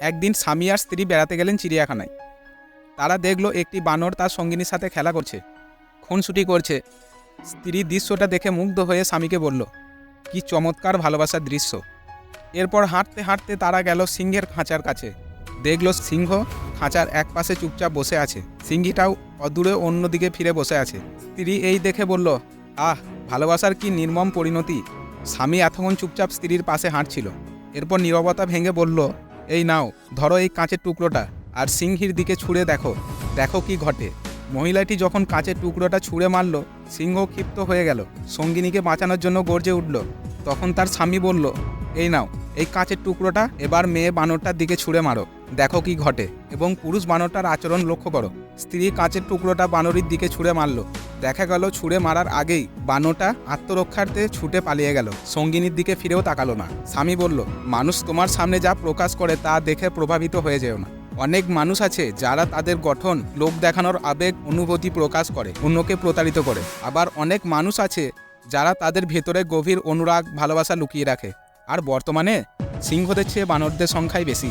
একদিন স্বামী আর স্ত্রী বেড়াতে গেলেন চিড়িয়াখানায়। তারা দেখল একটি বানর তার সঙ্গিনীর সাথে খেলা করছে। খুনসুটি করছে। স্ত্রী দৃশ্যটা দেখে মুগ্ধ হয়ে স্বামীকে বলল, কি চমৎকার ভালোবাসার দৃশ্য। এরপর হাঁটতে হাঁটতে তারা গেল সিংহের খাঁচার কাছে। দেখল সিংহ খাঁচার এক পাশে চুপচাপ বসে আছে। সিংহীটাও অদূরে অন্যদিকে ফিরে বসে আছে। স্ত্রী এই দেখে বলল, আহ, ভালোবাসার কি নির্মম পরিণতি? স্বামী এতক্ষণ চুপচাপ স্ত্রীর পাশে হাঁটছিল। এরপর নীরবতা ভেঙে বলল এই নাও, ধরো এই কাঁচের টুকরোটা, আর সিংহীর দিকে ছুঁড়ে দেখো দেখো কি ঘটে। মহিলাটি যখন কাঁচের টুকরোটা ছুঁড়ে মারল, সিংহ ক্ষিপ্ত হয়ে গেল, সঙ্গিনীকে বাঁচানোর জন্য গর্জে উঠল। তখন তার স্বামী বলল, এই নাও, এই কাঁচের টুকরোটা, এবার মেয়ে বানরটার দিকে ছুঁড়ে মারো। দেখো কি ঘটে এবং পুরুষ বানরটার আচরণ লক্ষ্য করো। স্ত্রী কাঁচের টুকরোটা বানরির দিকে ছুঁড়ে মারল। দেখা গেল ছুঁড়ে মারার আগেই বানরটা আত্মরক্ষার্থে ছুটে পালিয়ে গেল। সঙ্গিনীর দিকে ফিরেও তাকালো না। স্বামী বলল, মানুষ তোমার সামনে যা প্রকাশ করে তা দেখে প্রভাবিত হয়ে যেও না। অনেক মানুষ আছে যারা তাদের গঠন লোক দেখানোর আবেগ, অনুভূতি প্রকাশ করে, অন্যকে প্রতারিত করে। আবার অনেক মানুষ আছে যারা তাদের ভেতরে গভীর অনুরাগ, ভালোবাসা লুকিয়ে রাখে। আর বর্তমানে সিংহদের চেয়ে বানরদের সংখ্যাই বেশি।